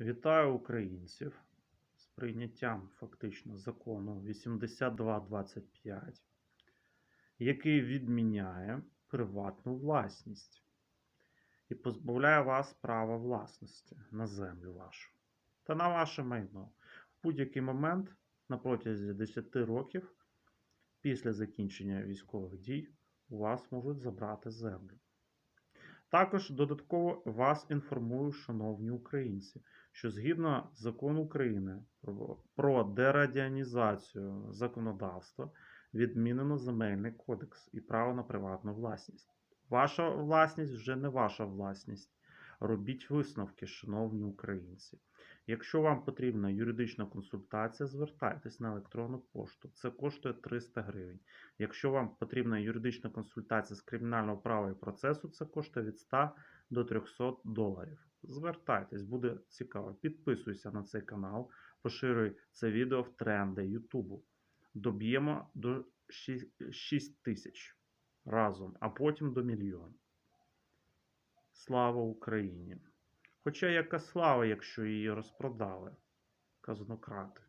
Вітаю українців з прийняттям фактично закону 8225, який відміняє приватну власність і позбавляє вас права власності на землю вашу та на ваше майно. В будь-який момент на протязі 10 років після закінчення військових дій у вас можуть забрати землю. Також додатково вас інформую, шановні українці, що згідно закону України про- дерадіанізацію законодавства відмінено земельний кодекс і право на приватну власність. Ваша власність вже не ваша власність. Робіть висновки, шановні українці. Якщо вам потрібна юридична консультація, звертайтесь на електронну пошту. Це коштує 300 гривень. Якщо вам потрібна юридична консультація з кримінального права і процесу, це коштує від 100 до 300 доларів. Звертайтесь, буде цікаво. Підписуйся на цей канал, поширюй це відео в тренди Ютубу. Доб'ємо до 6 тисяч разом, а потім до мільйона. Слава Україні! Хоча яка слава, якщо її розпродали казнократи.